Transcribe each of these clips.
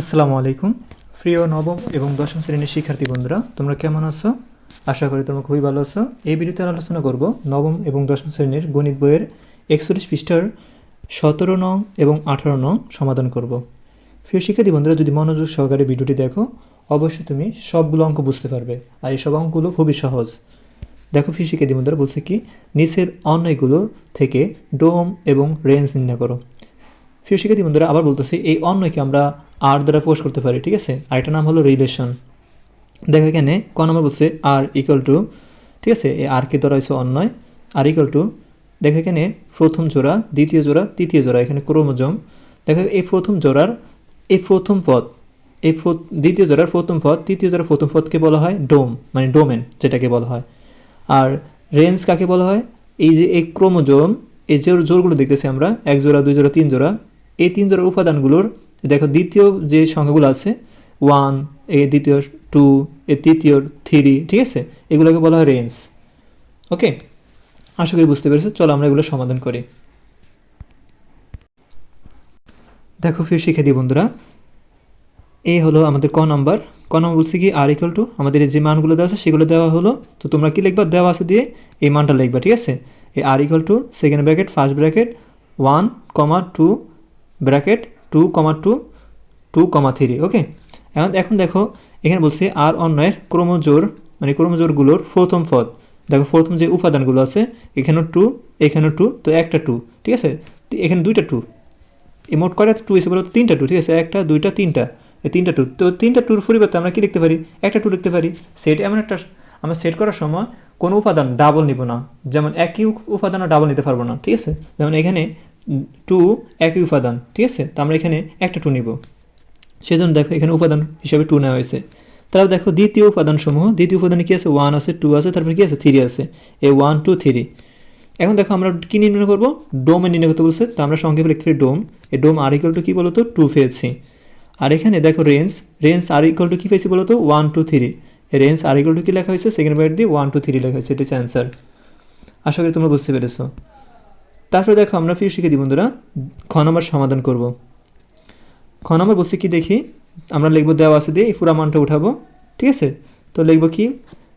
আসসালামু আলাইকুম। প্রিয়, নবম এবং দশম শ্রেণির শিক্ষার্থী বন্ধুরা, তোমরা কেমন আছো? আশা করি তোমরা খুবই ভালো আছো। এই ভিডিওতে আলোচনা করব নবম এবং দশম শ্রেণির গণিত বইয়ের একচল্লিশ পৃষ্ঠার সতেরো নং এবং আঠারো নং সমাধান করব। প্রিয় শিক্ষার্থী বন্ধুরা, যদি মনোযোগ সহকারে ভিডিওটি দেখো, অবশ্যই তুমি সবগুলো অঙ্ক বুঝতে পারবে আর এই সব অঙ্কগুলো খুবই সহজ। দেখো, প্রিয় শিক্ষার্থী বন্ধুরা, বলছে কি, নিচের অন্যগুলো থেকে ডোম এবং রেঞ্জ নির্ণয় করো। প্রিয় শিক্ষার্থী বন্ধুরা, আবার বলতেছি, এই অন্যকে আমরা আর দ্বারা প্রকাশ করতে পারি, ঠিক আছে? আর এটার নাম হলো রিলেশন। দেখো এখানে ক নম্বর বলছে আর ইকুয়াল টু ঠিক আছে? এই আর কে ধরা হয়েছে অন্যয়। আর ইকুয়াল টু দেখো এখানে প্রথম জোড়া, দ্বিতীয় জোড়া, তৃতীয় জোড়া, এখানে ক্রোমোজোম। দেখো এই প্রথম জোড়ার, এই প্রথম পদ, এই দ্বিতীয় জোড়ার প্রথম পদ, তৃতীয় জোড়ার প্রথম পদকে বলা হয় ডোম মানে ডোমেন যেটাকে বলা হয়। আর রেঞ্জ কাকে বলা হয়? এই যে এই ক্রোমোজোম, এই যে জোরগুলো দেখতেছি আমরা, এক জোড়া, দুই জোড়া, তিন জোড়া এই তিন জোড়ার উপাদানগুলোর, দেখো দ্বিতীয় যে সংখ্যাগুলো আছে ওয়ান এ দ্বিতীয় টু এ তৃতীয় থ্রি ঠিক আছে? এগুলোকে বলা হয় রেঞ্জ ওকে আশা করি বুঝতে পেরেছ, চলো আমরা এগুলো সমাধান করি। দেখো ফির শিখে দিই বন্ধুরা এই হলো আমাদের ক নাম্বার। ক নাম্বার বলছি কি আর ইকুয়াল টু আমাদের যে মানগুলো দেওয়া আছে, সেগুলো দেওয়া হলো, তো তোমরা কি লিখবা? দেওয়া আছে দিয়ে এই মানটা লিখবা, ঠিক আছে? এই R equal to second bracket first bracket one comma two bracket two comma two two comma three okay এখন এখন দেখো, এখানে বলছে আর অন্যের ক্রমজোর মানে ক্রমজোরগুলোর প্রথম পদ। দেখো, প্রথম যে উপাদানগুলো আছে, এখানেও টু এখানেও টু তো একটা টু ঠিক আছে? এখানে দুইটা টু এই মোট কয়টা টু হিসেবে বলতো তিনটা টু ঠিক আছে? একটা, দুইটা, তিনটা। এই তিনটা টু তো তিনটা টুর পরিবর্তে আমরা কি লিখতে পারি? একটা টু লিখতে পারি। সেট এমন একটা আমরা সেট করার সময় কোনো উপাদান ডাবল নিব না। যেমন একই উপ- উপাদানও ডাবল নিতে পারব না, ঠিক আছে? যেমন এখানে টু একই উপাদান, ঠিক আছে? তো আমরা এখানে একটা টু নিব। সেজন্য দেখো এখানে উপাদান হিসাবে টু নেওয়া হয়েছে। তারপর দেখো দ্বিতীয় উপাদান সমূহ দ্বিতীয় উপাদানে কি আছে? ওয়ান আছে টু আছে, তারপরে কি আছে? থ্রি আছে। এই ওয়ান টু থ্রি এখন দেখো আমরা কি নির্ণয় করব? ডোমে নির্ণয় করতে বলছে। তো আমরা সংক্ষেপে লিখতে ডোম এই ডোম আর ইকুয়াল টু কী বলতো? টু পেয়েছি। আর এখানে দেখো range range R equal to কী পেয়েছি বলতো? One two three range R equal to কী লেখা হয়েছে? সেকেন্ড ব্র্যাকেট দিয়ে ওয়ান টু থ্রি লেখা হয়েছে। এটা হচ্ছে অ্যান্সার আশা করি তোমরা বুঝতে পেরেছ। তারপরে দেখো আমরা ফির শিখে দিই, বন্ধুরা। খ নম্বর সমাধান করব। খ নম্বর বলছে কি দেখি? আমরা লিখব দেওয়া আছে দিয়ে এই পুরা মানটা উঠাবো। ঠিক আছে? তো লিখব কি?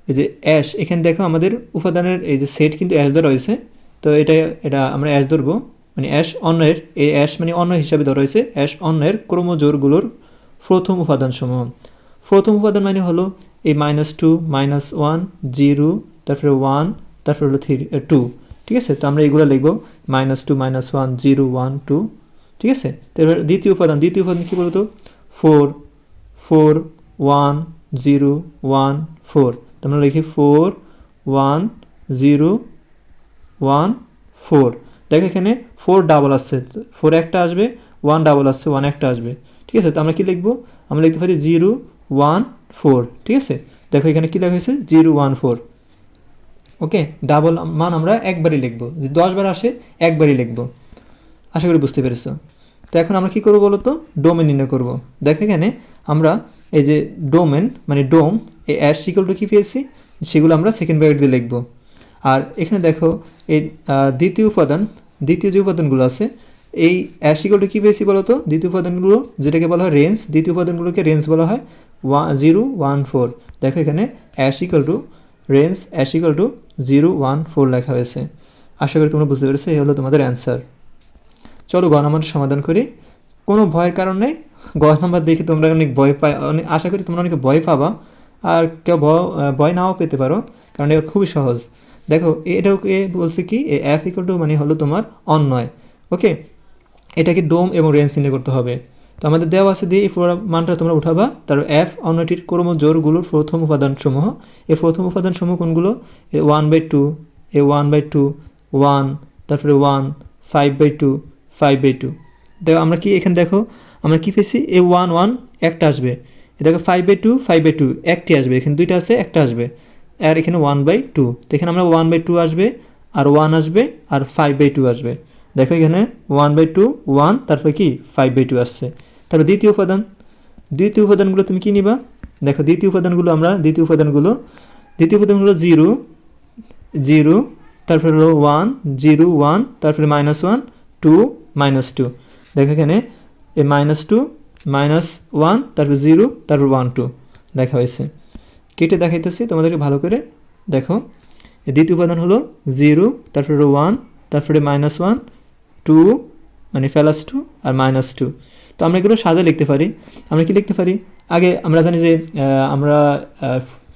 এই যে অ্যাশ এখানে দেখো আমাদের উপাদানের এই যে সেট কিন্তু অ্যাশ ধরা হয়েছে তো এটা এটা আমরা অ্যাশ ধরবো। মানে অ্যাশ অন্যের, এই অ্যাশ মানে অন্য হিসাবে ধরা হয়েছে। অ্যাশ অন্যের ক্রোমোজোরগুলোর প্রথম উপাদান সমূহ প্রথম উপাদান মানে হলো এই minus two minus one zero তারপরে ওয়ান তারপরে হলো থ্রি টু ঠিক আছে? তো আমরা এগুলো লিখব minus two minus one zero one two ঠিক আছে? তারপর দ্বিতীয় উপাদান দ্বিতীয় উপাদান কী বলতো? Four four one zero one four তো আমরা লিখি four one zero one four দেখো এখানে ফোর ডাবল আসছে। ফোর একটা আসবে ওয়ান ডাবল আসছে ওয়ান একটা আসবে। ঠিক আছে? তো আমরা কি লিখব? আমরা লিখতে পারি জিরো ওয়ান ফোর ঠিক আছে? দেখো এখানে কী লেখা হয়েছে? Zero one four okay double মান আমরা একবারই লিখব। যদি দশবার আসে, একবারই লিখব। আশা করি বুঝতে পেরেছ। তো এখন আমরা কী করব বলো তো ডোমেন নির্ণয় করব। দেখো এখানে আমরা এই যে ডোমেন মানে ডোম এই অ্যাশ সিকলটা কী পেয়েছি? সেগুলো আমরা সেকেন্ড ব্র্যাকেট দিয়ে লিখব। আর এখানে দেখো, এই দ্বিতীয় উপাদান, দ্বিতীয় যে উপাদানগুলো আছে, এই অ্যাসিকলটা কী পেয়েছি বলো তো দ্বিতীয় উপাদানগুলো, যেটাকে বলা হয় রেঞ্জ দ্বিতীয় উপাদানগুলোকে রেঞ্জ বলা হয় ওয়ান জিরো ওয়ান ফোর দেখো এখানে equal to range equal to zero one four লেখা হয়েছে। আশা করি তোমরা বুঝতে পেরেছ, এই হলো তোমাদের অ্যান্সার চলো গ নাম্বার সমাধান করি। কোনো ভয়ের কারণ নেই। গ নাম্বার দেখে তোমরা অনেক ভয় পাই অনেক আশা করি তোমরা অনেকে ভয় পাবা। আর কেউ ভয় ভয় নাও পেতে পারো, কারণ এটা খুবই সহজ। দেখো, এটাও এ বলছে কি, এ অ্যাফ ইকুয়াল টু মানে হলো তোমার অন্যয় ওকে এটাকে ডোম এবং রেঞ্জ নির্ণয় করতে হবে। তো আমাদের দেওয়া আছে দিয়ে এই মানটা তোমরা উঠাবা। তার এফ অন্যটির ক্রম জোরগুলোর প্রথম উপাদান সমূহ এই প্রথম উপাদান সমূহ কোনগুলো? A one by two A one by two one তারপরে one five by two five by two দেখো, আমরা কি এখানে দেখো, আমরা কি পেয়েছি? এ ওয়ান ওয়ান একটা আসবে। দেখো five by two five by two একটি আসবে। এখানে দুইটা আছে, একটা আসবে। আর এখানে ওয়ান বাই টু তো এখানে আমরা ওয়ান বাই টু আসবে, আর ওয়ান আসবে, আর ফাইভ বাই টু আসবে। দেখো এখানে ওয়ান বাই টু ওয়ান তারপরে কি? ফাইভ বাই টু আসছে। তারপর দ্বিতীয় উপাদান। দ্বিতীয় উপাদানগুলো তুমি কি নিবা? দেখো, দ্বিতীয় উপাদানগুলো আমরা, দ্বিতীয় উপাদানগুলো দ্বিতীয় উপাদানগুলো জিরো জিরো, তারপরে হলো ওয়ান, জিরো, ওয়ান, তারপরে minus one, two, minus two. দেখো এখানে এই মাইনাস টু, মাইনাস ওয়ান, তারপর জিরো, তারপর ওয়ান, টু লেখা হয়েছে। কেটে দেখাইতেছি, তোমাদেরকে ভালো করে দেখো। দ্বিতীয় উপাদান হলো জিরো, তারপরে ওয়ান, তারপরে মাইনাস ওয়ান, টু মানে প্লাস টু আর মাইনাস টু। তো আমরা এগুলো সাজে লিখতে পারি। আমরা কি লিখতে পারি? আগে আমরা জানি যে আমরা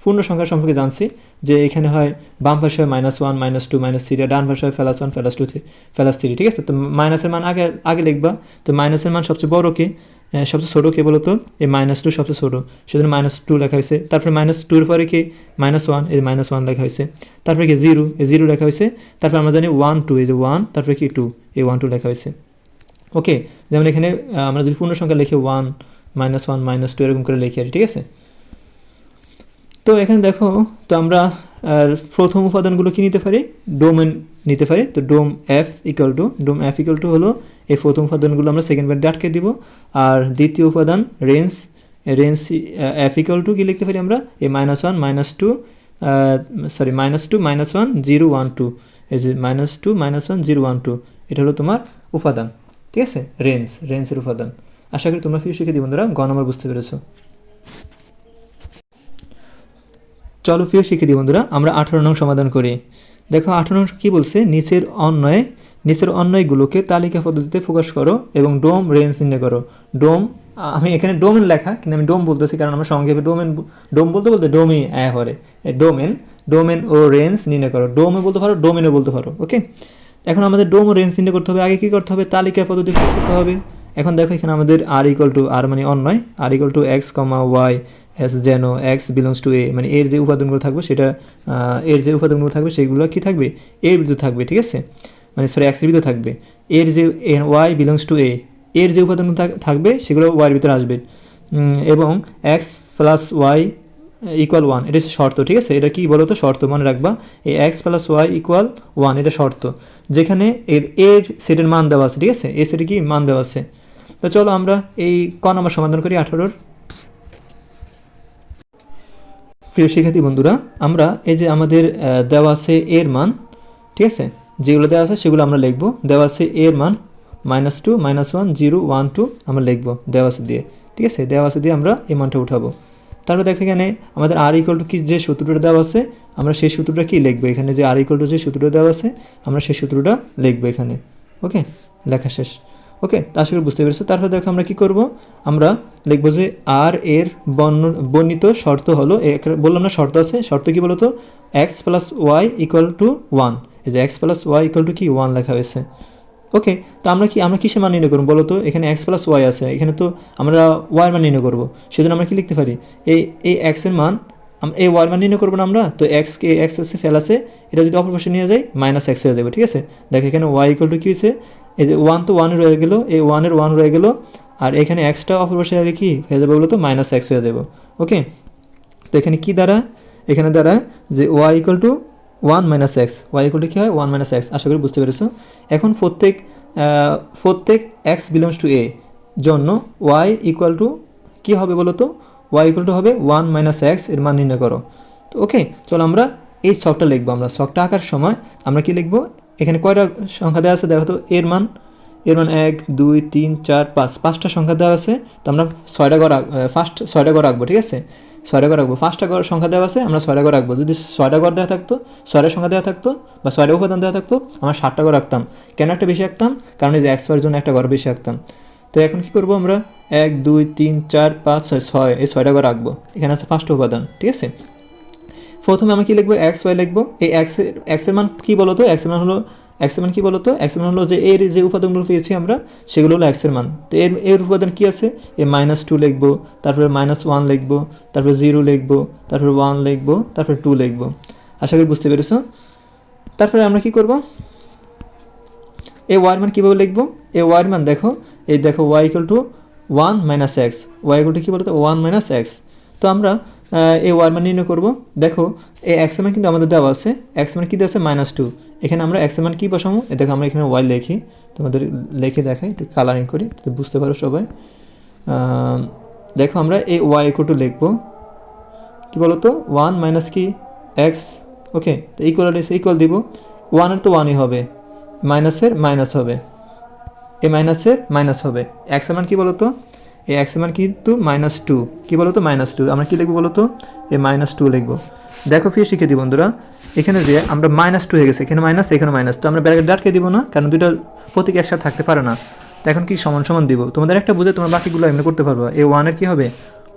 পূর্ণ সংখ্যা সম্পর্কে জানছি যে এখানে হয় বাম পাশে হয় minus one minus two minus three ডান পাশে হয় plus one plus two plus three ঠিক আছে? তো মাইনাসের মান আগে আগে লিখবা। তো মাইনাসের মান সবচেয়ে বড় কে? সবচেয়ে ছোটো কে বলতো? এই মাইনাস টু সবচেয়ে ছোটো। সেজন্য মাইনাস টু লেখা হয়েছে। তারপরে মাইনাস টুর পরে কি? মাইনাস ওয়ান এই মাইনাস ওয়ান লেখা হয়েছে। তারপরে কি? জিরো এই জিরো লেখা হয়েছে। তারপরে আমরা জানি ওয়ান টু এই যে ওয়ান তারপরে কি? টু এই ওয়ান টু লেখা হয়েছে। ওকে, যেমন এখানে আমরা যদি পূর্ণ সংখ্যা লিখি one minus one minus two এরকম করে লিখি আর ঠিক আছে? তো এখানে দেখো, তো আমরা, আর প্রথম উপাদানগুলো কি নিতে পারি? ডোমেন নিতে পারি। তো dom F equal to dom F equal to হলো এই প্রথম উপাদানগুলো আমরা সেকেন্ড ব্যান্ডে আটকে দিব। আর দ্বিতীয় উপাদান range range F equal to কি লিখতে পারি আমরা? এই minus one minus two sorry minus two minus one zero one two এই যে minus two minus one zero one two এটা হলো তোমার উপাদান। ঠিক আছে? রেঞ্জ, রেঞ্জের উপাদান। আশা করি তোমরা ফিউ শিখে দিই, বন্ধুরা। গ নম্বর বুঝতে পেরেছ। চলো প্রিয় শিখে দিই, বন্ধুরা। আমরা আঠারো নং সমাধান করি। দেখো, আঠারো নং কী বলছে? নিচের অন্যয় নিচের অন্যয়গুলোকে তালিকা পদ্ধতিতে প্রকাশ করো এবং ডোম, রেঞ্জ নির্ণয় করো। ডোম, আমি এখানে ডোমেন লেখা, কিন্তু আমি ডোম বলতেছি কারণ আমরা সংক্ষেপে ডোমেন, ডোম বলতে বলতে ডোমই অ্যা হরে। ডোমেন ডোমেন ও রেঞ্জ নির্ণয় করো। ডোমে বলতে পারো, ডোমেনও বলতে পারো, ওকে? এখন আমাদের ডোম রেঞ্জ নির্ণয় করতে হবে। আগে কী করতে হবে? তালিকা পদ্ধতি করতে হবে। এখন দেখো এখানে আমাদের আর ইকুয়াল টু আর মানে অন্যয়। R equal to X comma Y S যেন এক্স বিলংস টু এ মানে এর যে উপাদানগুলো থাকবে সেটা এর যে উপাদানগুলো থাকবে সেগুলো কি থাকবে? এর ভিতরে থাকবে, ঠিক আছে? মানে সরি এক্সের ভিতরে থাকবে। এর যে ওয়াই বিলংস টু এ এর যে উপাদানগুলো থাকবে সেগুলো ওয়াইয়ের ভিতরে আসবে। এবং X plus Y equal one এটা হচ্ছে শর্ত, ঠিক আছে? এটা কি বলো তো শর্ত মনে রাখবা, এই X plus Y equal one এটা শর্ত। যেখানে এর এর সেটের মান দেওয়া আছে, ঠিক আছে? এ সেটে কি? মান দেওয়া আছে। তো চলো আমরা এই ক নম্বর সমাধান করি, আঠারোর। প্রিয় শিক্ষার্থী বন্ধুরা, আমরা এই যে আমাদের দেওয়া আছে এর মান, ঠিক আছে? যেগুলো দেওয়া আছে সেগুলো আমরা লিখব। দেওয়া আছে এর মান minus two minus one zero one two আমরা লিখব দেওয়া আছে দিয়ে, ঠিক আছে? দেওয়া আছে দিয়ে আমরা এই মানটা উঠাবো। তারপর দেখো এখানে আমাদের আর ইকুয়াল টু কি যে সূত্রটা দেওয়া আছে, আমরা সেই সূত্রটা কি লিখব? এখানে যে আর ইকুয়াল টু যে সূত্রটা দেওয়া আছে, আমরা সেই সূত্রটা লিখব এখানে। ওকে? লেখা শেষ। ওকে? আশা করি বুঝতে পেরেছ। তারপর দেখো আমরা কি করব? আমরা লিখব যে আর এর বর্ণ, বর্ণিত শর্ত হলো বললাম না শর্ত আছে, শর্ত কি বলতো? X plus Y equal to one এই যে X plus Y equal to কি? ওয়ান লেখা হয়েছে। ওকে তো আমরা কি আমরা কিসে মান নির্ণয় করব বলো তো? এখানে এক্স প্লাস ওয়াই আছে। এখানে তো আমরা ওয়াই মান নির্ণয় করব। সেজন্য আমরা কি লিখতে পারি? এই এই এক্সের মান এই ওয়াই মান নির্ণয় করব না আমরা? তো এক্সকে এক্স এসে ফেল আছে। এটা যদি অপর পাশে নিয়ে যাই মাইনাস এক্স হয়ে যাবে, ঠিক আছে? দেখো, এখানে ওয়াই ইকুয়াল টু কী হয়েছে? এই যে ওয়ান তো ওয়ান রয়ে গেলো। এই ওয়ানের ওয়ান রয়ে গেলো। আর এখানে এক্সটা অপর পাশে আগে কি হয়ে যাবে বলো তো? মাইনাস এক্স হয়ে যাবে। ওকে তো এখানে কি দ্বারা এখানে দ্বারা যে Y equal to one minus X Y equal কী হয়? ওয়ান মাইনাস এক্স আশা করি বুঝতে পেরেছ? এখন প্রত্যেক প্রত্যেক এক্স বিলংস টু এ জন্য ওয়াই ইকুয়াল টু কী হবে বলো তো ওয়াই ইকুয়াল টু হবে ওয়ান মাইনাস এক্সের মান নির্ণয় করো। তো ওকে চলো আমরা এই ছকটা লিখব আমরা। ছকটা আঁকার সময় আমরা কি লিখব? এখানে কয়টা সংখ্যা দেওয়া আছে? দেখো তো, এর মান এর মান এক, দুই, তিন, চার, পাঁচ। পাঁচটা সংখ্যা দেওয়া আছে, তো আমরা ছয়টা ঘর ফার্স্ট ছয়টা ঘর রাখব ঠিক আছে? ছয়টা ঘর রাখব। পাঁচটা ঘর সংখ্যা দেওয়া আছে, আমরা ছয়টা ঘর রাখব। যদি ছয়টা ঘর দেওয়া থাকতো, ছয়টা সংখ্যা দেওয়া থাকতো বা ছয়টা উপাদান দেওয়া থাকতো, আমরা ষাটটা ঘর রাখতাম। কেন একটা বেশি রাখতাম? কারণ এই যে এর জন্য একটা ঘর বেশি রাখতাম। তো এখন কি করব আমরা? এক, দুই, তিন, চার, পাঁচ, ছয় ছয়, এই ছয়টা ঘর রাখব। এখানে আছে পাঁচটা উপাদান, ঠিক আছে? প্রথমে আমি কি লিখব? এক্স ওয়াই লিখব। এই এক্সের এক্সের মান কি বলতো? এক্সের মান হলো এক্সের মান কি বলতো? এক্সের মান হলো যে এর যে উপাদানগুলো পেয়েছি আমরা, সেগুলো হলো এক্সের মান। তো এর এর উপাদান কি আছে? এ মাইনাস টু লিখব, তারপরে মাইনাস ওয়ান লিখব, তারপরে জিরো লিখব, তারপরে ওয়ান লিখব, তারপরে টু লিখব। আশা করি বুঝতে পেরেছ? তারপরে আমরা কি করব? এই ওয়ার মান কীভাবে লিখব? এ ওয়ার মান দেখো, এই দেখো Y equal to one minus X Y equal to কী বলতো? ওয়ান মাইনাস এক্স তো আমরা এই ওয়ার মান নির্ণয় করব। দেখো, এই এক্স মান কিন্তু আমাদের দেওয়া আছে। এক্স মান কী দেওয়া আছে মাইনাস টু এখানে আমরা এক্স মান কী বসাবো? দেখো, আমরা এখানে ওয়াই লিখি। তোমাদের লিখে দেখাই, একটু কালারিং করি যাতে বুঝতে পারো সবাই। দেখো, আমরা এই ওয়াই ইকুয়াল টু লিখব। কী বলতো? ওয়ান মাইনাস কি? এক্স ওকে তো ইকুয়াল ইকুয়াল দিব। ওয়ানের তো ওয়ানই হবে। মাইনাসের মাইনাস হবে। এ মাইনাসের মাইনাস হবে। এক্স মান কী বলতো? এই এক্সের মান কিন্তু মাইনাস টু কী বলো তো মাইনাস টু আমরা কী লিখব বলো তো এই মাইনাস টু লিখব। দেখো ফির শিখে দিই, বন্ধুরা। এখানে যে আমরা মাইনাস টু হয়ে গেছে, এখানে মাইনাস এখানে মাইনাস তো আমরা ব্র্যাকেট ডাটকে দিব না, কারণ দুটো প্রতীক একসাথে থাকতে পারে না। তো এখন কি সমান সমান দিব? তোমাদের একটা বুঝে তোমরা বাকিগুলো এমনি করতে পারবে। এই ওয়ানের কী হবে?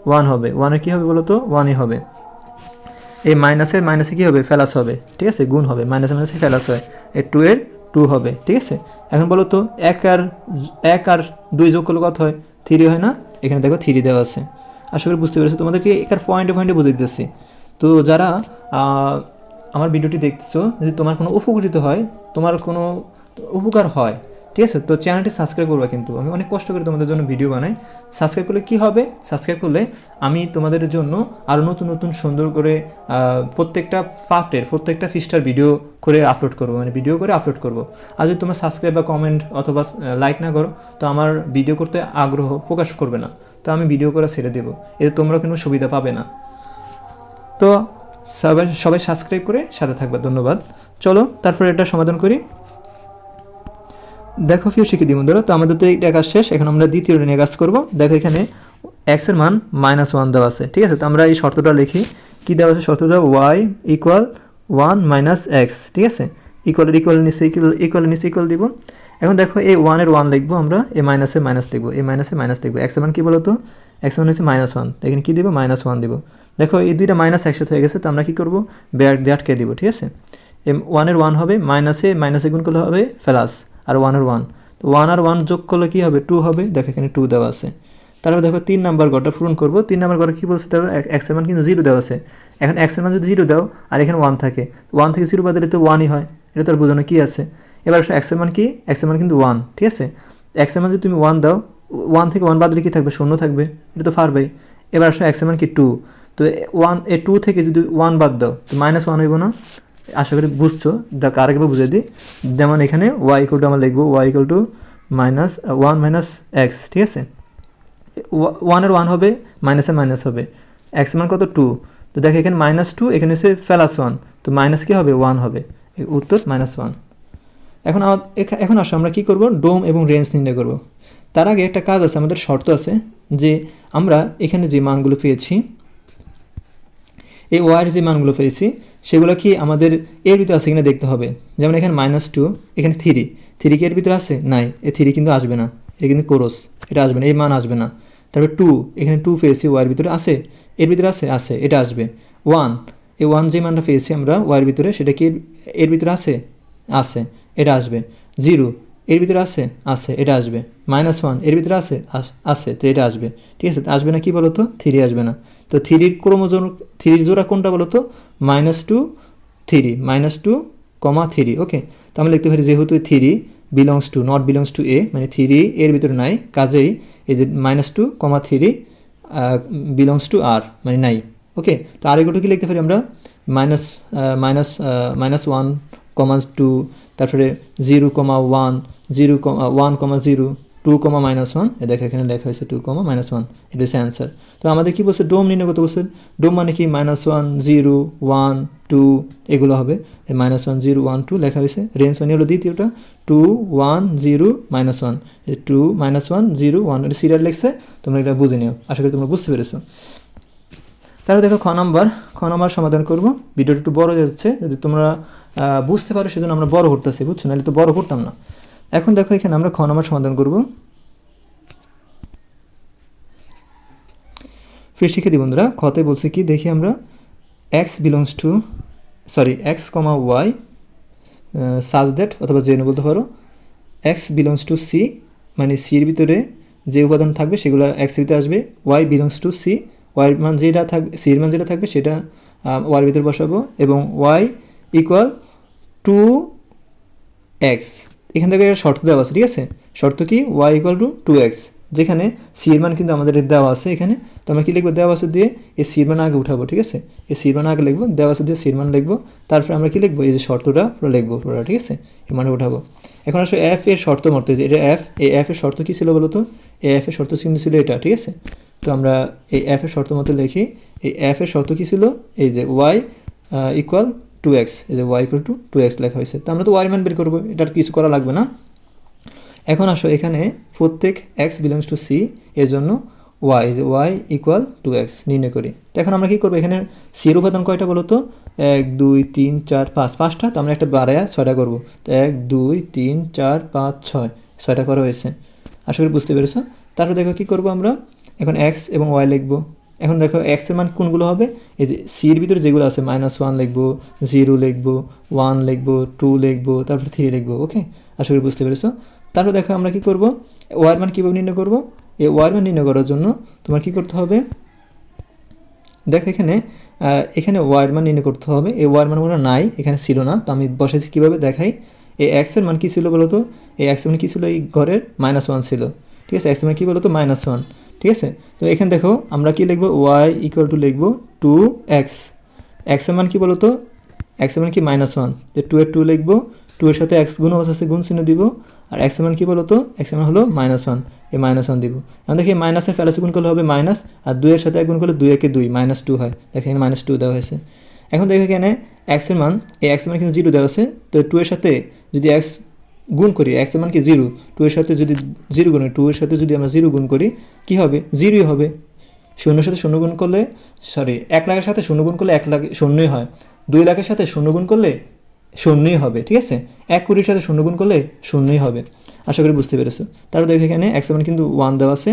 ওয়ান হবে। ওয়ানের কী হবে বলো তো ওয়ানই হবে। এই মাইনাসের মাইনাসে কী হবে? ফেলাস হবে। ঠিক আছে? গুণ হবে। মাইনাসে মাইনাসে ফেলাস হয়। এই টু এর টু হবে। ঠিক আছে? এখন বলো তো এক আর এক আর দুই যোগ করলে কত হয়? থ্রি হয় না? এখানে দেখো থ্রি দেওয়া আছে। আশা করি বুঝতে পেরেছ, তোমাদেরকে একার পয়েন্টে পয়েন্টে বুঝে দিতেছি। তো যারা আমার ভিডিওটি দেখতেছো, যদি তোমার কোনো উপকৃত হয়, তোমার কোনো উপকার হয় ঠিক আছে? তো চ্যানেলটি সাবস্ক্রাইব করবে কিন্তু। আমি অনেক কষ্ট করে তোমাদের জন্য ভিডিও বানাই। সাবস্ক্রাইব করলে কি হবে? সাবস্ক্রাইব করলে আমি তোমাদের জন্য আরও নতুন নতুন, সুন্দর করে প্রত্যেকটা পার্টের প্রত্যেকটা ফিস্টার ভিডিও করে আপলোড করব। মানে ভিডিও করে আপলোড করব। আর যদি তোমরা সাবস্ক্রাইব বা কমেন্ট অথবা লাইক না করো, তো আমার ভিডিও করতে আগ্রহ প্রকাশ করবে না। তো আমি ভিডিও করে ছেড়ে দেবো। এতে তোমরা কোনো সুবিধা পাবে না। তো সবাই সবাই সাবস্ক্রাইব করে সাথে থাকবে। ধন্যবাদ। চলো, তারপরে এটা সমাধান করি। দেখো ফিও শিখে দিব বন্ধুরা, তো আমাদের তো এইটা কাজ শেষ, এখন আমরা দ্বিতীয় নিয়ে কাজ করব। দেখো এখানে এক্সের মান মাইনাস ওয়ান দেওয়া আছে, ঠিক আছে? তো আমরা এই শর্তটা লিখি। কী দেওয়া আছে শর্তটা? Y equal one minus X ঠিক আছে? ইকুয়ালের ইকুয়াল নিচে ইকুয়াল ইকুয়ালের নিচে ইকুয়াল দিব। এখন দেখো এই ওয়ানের ওয়ান লিখব আমরা এ মাইনাসে মাইনাস লিখব এ মাইনাসে মাইনাস লিখব এক্সের মান কী বলো তো এক্সের মান হচ্ছে মাইনাস ওয়ান এখানে কী দিব? মাইনাস ওয়ান দিব। দেখো এই দুইটা মাইনাস একসাথে হয়ে গেছে, তো আমরা কী করব? ব্যাট, ব্যাটকে দিব, ঠিক আছে? ওয়ানের ওয়ান হবে মাইনাসে মাইনাসে গুণ করলে হবে প্লাস আর ওয়ানের ওয়ান তো ওয়ান আর ওয়ান যোগ করলে কী হবে? টু হবে। দেখো এখানে টু দেওয়া আছে। তারপর দেখো তিন নাম্বার ঘরটা পূরণ করব। তিন নাম্বার ঘরে কী বলছে? দেখো এক্সের মান কিন্তু জিরো দেওয়া আছে। এখন এক্সের মান যদি জিরো দাও, আর এখানে ওয়ান থাকে ওয়ান থেকে জিরো বাদ দিলে তো ওয়ানই হয়। এটা তো আর বোঝানো কী আছে? এবার আসলে এক্সের মান কি? এক্সের মান কিন্তু ওয়ান ঠিক আছে? এক্সের মান যদি তুমি ওয়ান দাও ওয়ান থেকে ওয়ান বাদ দিলে কী থাকবে? শূন্য থাকবে। এটা তো পারবেই। এবার আসলে এক্সের মান কি টু তো ওয়ান এ টু থেকে যদি ওয়ান বাদ দাও, তো মাইনাস ওয়ান হইব না। আশা করি বুঝছ। দেখ, আরেকবার বুঝে দিই। যেমন এখানে ওয়াই ইকুয়াল টু আমরা লিখব Y equal to minus one minus X ঠিক আছে? ওয়ানের ওয়ান হবে মাইনাসে মাইনাস হবে। এক্স মান কত? টু তো দেখো, এখানে মাইনাস টু এখানে হচ্ছে প্লাস ওয়ান তো মাইনাস কি হবে? ওয়ান হবে। উত্তর মাইনাস ওয়ান এখন এখন আসো, আমরা কি করব? ডোম এবং রেঞ্জ নির্ণয় করব। তার আগে একটা কাজ আছে, আমাদের শর্ত আছে যে আমরা এখানে যে মানগুলো পেয়েছি এই ওয়াইয়ের যে মানগুলো পেয়েছি, সেগুলো কি আমাদের এর ভিতরে আছে কিনা দেখতে হবে। যেমন এখানে মাইনাস টু এখানে থ্রি থ্রি কি এর ভিতরে আছে? নাই। এ থ্রি কিন্তু আসবে না। এটা কিন্তু কোরস এটা আসবে না। এই মান আসবে না। তারপরে টু এখানে টু পেয়েছি ওয়াইয়ের ভিতরে আছে? এর ভিতরে আছে? আছে। এটা আসবে। ওয়ান এই ওয়ান যে মানটা পেয়েছি আমরা ওয়াইয়ের ভিতরে, সেটা কি এর ভিতরে আছে? আছে। এটা আসবে। জিরো এর ভিতরে আছে? আছে, এটা আসবে। মাইনাস ওয়ানের ভিতরে আছে? আছে, তো এটা আসবে। ঠিক আছে আসবে না কি বলো তো থ্রি আসবে না। তো থ্রির ক্রোমোজোম থ্রির জোড়া কোনটা বলো তো minus two three minus two comma three okay তো আমি লিখতে পারি যেহেতু three belongs to not belongs to এ মানে থ্রি এর ভিতরে নাই, কাজেই এই যে minus two comma three belongs to আর মানে নাই ওকে তো আরেকটু কি লিখতে পারি আমরা minus minus minus one comma two তারপরে zero comma one, zero comma one comma zero, two comma minus one. এ দেখো, এখানে লেখা হয়েছে টু কমা মাইনাস ওয়ান। এটা হচ্ছে অ্যান্সার তো আমাদের কি বলছে? ডোম নির্ণয় করতে বলছে, ডোম মানে কি? Minus one, zero, one, two, এগুলো হবে। Minus one, zero, one, two লেখা হয়েছে। রেঞ্জ মানে হলো দ্বিতীয়টা। Two, one, zero, minus one. Two minus one, zero, one, এটা সিরিয়াল লিখছে, তোমরা এটা বুঝে নিও। আশা করি তোমরা বুঝতে পেরেছ। তাহলে দেখো, খ নাম্বার খ নাম্বার সমাধান করব। ভিডিওটা একটু বড় যাচ্ছে যদি তোমরা বুঝতে পারো, সেজন্য আমরা বড় করতেছি, বুঝছ? নাহলে তো বড় করতাম না। এখন দেখো এখানে আমরা খ নাম্বার সমাধান করব। ফির শিখে বন্ধুরা খতে বলছে কি, দেখি আমরা X belongs to sorry X comma Y such that অথবা জেনে বলতে পারো এক্স বিলংস টু সি মানে সির ভিতরে যে উপাদান থাকবে, সেগুলো এক্স ভিতরে আসবে Y belongs to C Y মান যেটা থাকবে সির মান যেটা থাকবে, সেটা ওয়ার ভিতরে বসাবো, এবং ওয়াই ইকুয়াল টু এক্স এখান থেকে শর্ত দেওয়া আছে, ঠিক আছে? শর্ত কি? Y equal to two X যেখানে সি এর মান কিন্তু আমাদের দেওয়া আছে এখানে। তো আমরা কী লিখব? দেওয়া আছে দিয়ে এই সির মান আগে উঠাবো, ঠিক আছে? এই সির মান আগে লিখব, দেওয়া আছে দিয়ে সির মান লিখব। তারপরে আমরা কী লিখব? এই যে শর্তটা পুরো লিখব পুরো ঠিক আছে? এই মানে উঠাবো। এখন আসলে এফ এর শর্ত মতো, যে এটা এফ এই এফ এর শর্ত কী ছিল বলো তো? এই এফ এর শর্ত কিন্তু ছিল এটা, ঠিক আছে? তো আমরা এই এফ এর শর্ত মতো লিখি, এই এফ এর শর্ত কী ছিল? এই যে ওয়াই ইকুয়াল টু এক্স এই যে Y equal to two X লেখা হয়েছে। তো আমরা তো ওয়াই মান বের করব এটা আর কিছু করা লাগবে না। এখন আসো, এখানে প্রত্যেক এক্স বিলংস টু সি এর জন্য ওয়াই যে ওয়াই ইকুয়াল টু এক্স নির্ণয় করি। তো এখন আমরা কী করব, এখানে সির উপাদান কয়টা বলো তো? এক, দুই, তিন, চার, পাঁচ। পাঁচটা? তো আমরা একটা বাড়ায় ছয়টা করব। তো এক, দুই, তিন, চার, পাঁচ, ছয়। ছয়টা করা হয়েছে। আশা করি বুঝতে পেরেছ? তারপর দেখো কী করব আমরা? এখন এক্স এবং ওয়াই লিখব। এখন দেখো এক্সের মান কোনগুলো হবে? এই যে সির ভিতরে যেগুলো আছে মাইনাস ওয়ান লিখব জিরো লিখব ওয়ান লিখব টু লিখব, তারপর থ্রি লিখব ওকে আশা করি বুঝতে পেরেছ? তারপর দেখো আমরা কী করব? ওয়ার মান কীভাবে নির্ণয় করব? এই ওয়ার মান নির্ণয় করার জন্য তোমার কী করতে হবে? দেখো এখানে এখানে ওয়ার মান নির্ণয় করতে হবে। এই ওয়ার মানগুলো নাই, এখানে ছিল না। তো আমি বসেছি কীভাবে? দেখাই। এই এক্সের মান কী ছিল বলো তো এই এক্সের মান কী ছিল? এই ঘরের মাইনাস ওয়ান ছিল। ঠিক আছে এক্সের মান কী বলো তো মাইনাস ওয়ান ঠিক আছে? তো এখানে দেখো, আমরা কি লিখব? ওয়াই ইকুয়াল টু লিখব টু এক্স এক্সের মান কী বলো তো এক্সের মান কি? মাইনাস ওয়ান যে টু এর টু লিখব। টু এর সাথে এক্স গুণ আছে গুণ চিহ্ন দিব। আর এক্সের মান কী বলো তো এক্সের মান হলো মাইনাস ওয়ান এই মাইনাস ওয়ান দিব। এখন দেখি মাইনাসের ফেলাসি গুণ করলে হবে মাইনাস আর দুইয়ের সাথে এক গুণ করলে দুই একে দুই মাইনাস টু হয়। দেখো, এখানে মাইনাস টু দেওয়া হয়েছে। এখন দেখো এখানে এক্সের মান, এই এক্সের মান কিন্তু জিরো দেওয়া আছে তো টু এর সাথে যদি এক্স গুণ করি এক্সের মান কি জিরো টু এর সাথে যদি জিরো গুণ টু এর সাথে যদি আমরা জিরো গুণ করি, কি হবে? জিরোই হবে। শূন্যের সাথে শূন্য গুণ করলে সরি এক লাখের সাথে শূন্য গুণ করলে এক লাখ শূন্যই হয়। দুই লাখের সাথে শূন্য গুণ করলে শূন্যই হবে, ঠিক আছে? এক কোটির সাথে শূন্য গুণ করলে শূন্যই হবে। আশা করি বুঝতে পেরেছ। তারপর দেখো এখানে এক্স মান কিন্তু ওয়ান দেওয়া আছে।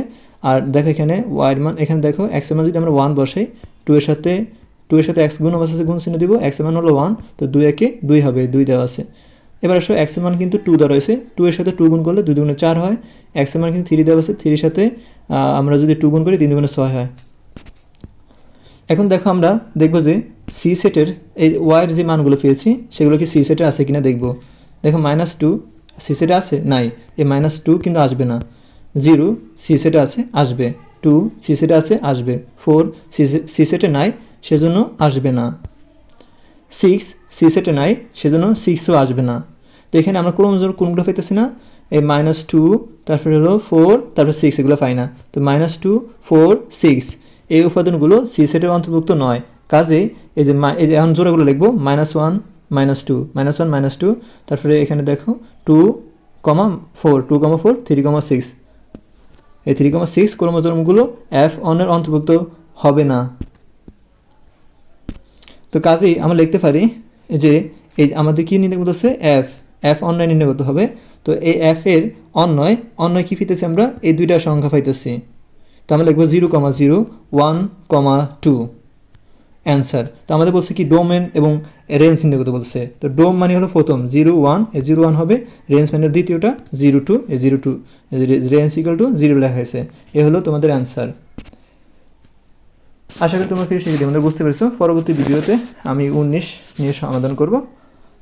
আর দেখো এখানে ওয়াইয়ের মান, এখানে দেখো এক্স মান যদি আমরা ওয়ান বসাই টু এর সাথে টু এর সাথে এক্স গুণ আছে গুণ চিহ্ন দিব এক্স মান হলো ওয়ান তো দুই একে দুই হবে, দুই দেওয়া আছে। এবার আসো এক্স মান কিন্তু টু দেওয়া রয়েছে। টু এর সাথে টু গুণ করলে দুই দুগুণে চার হয়। এক্স মান কিন্তু থ্রি দেওয়া আছে। থ্রির সাথে আমরা যদি টু গুণ করি, তিন দুগুণে ছয় হয়। এখন দেখো আমরা দেখব যে সি সেটের এই ওয়াইয়ের যে মানগুলো পেয়েছি, সেগুলো কি সি সেটে আছে কিনা দেখব। দেখো মাইনাস টু সি সেটে আছে? নাই। এই মাইনাস টু কিন্তু আসবে না। জিরো সি সেটে আছে? আসবে। টু সি সেটে আছে? আসবে। ফোর সি সি সেটে নাই? সেজন্য আসবে না। সিক্স সি সেটে নাই? সেজন্য সিক্সও আসবে না। তো এখানে আমরা ক্রমজোর কোনগুলো পেতেছি না? এই মাইনাস টু তারপরে হলো ফোর তারপরে সিক্স এগুলো পাই না। তো মাইনাস টু ফোর সিক্স এই উপাদানগুলো সি সেটের অন্তর্ভুক্ত নয়। কাজে এই যে এই যে এখন জোড়াগুলো লিখব minus one minus two minus one minus two তারপরে এখানে দেখো two comma four two comma four three comma six এই থ্রি কমা সিক্স ক্রোমোজোমগুলো এফ অনের অন্তর্ভুক্ত হবে না। তো কাজেই আমরা লিখতে পারি যে এই আমাদের কি করতে হচ্ছে এফ এফ অন্যয় নির্ণয় করতে হবে। তো এই এফ এর অন্যয় অন্যয় কি পেতেছি আমরা? এই দুইটা সংখ্যা পাইতেছি। তো আমরা লিখব zero comma zero, one comma two. Answer তো আমাদের বলছে কি ডোমেন এবং রেঞ্জ নির্ণয় করতে বলছে। তো ডোম মানে হলো প্রথম, জিরো, ওয়ান এ জিরো, ওয়ান হবে। রেঞ্জ মানে দ্বিতীয়টা, zero, two A zero, two. Range equal to zero লেখা হয়েছে। এ হলো তোমাদের অ্যান্সার আশা করি তোমরা ফিরে শিখে তোমরা বুঝতে পেরেছ। পরবর্তী ভিডিওতে আমি উনিশ নিয়ে সমাধান করব।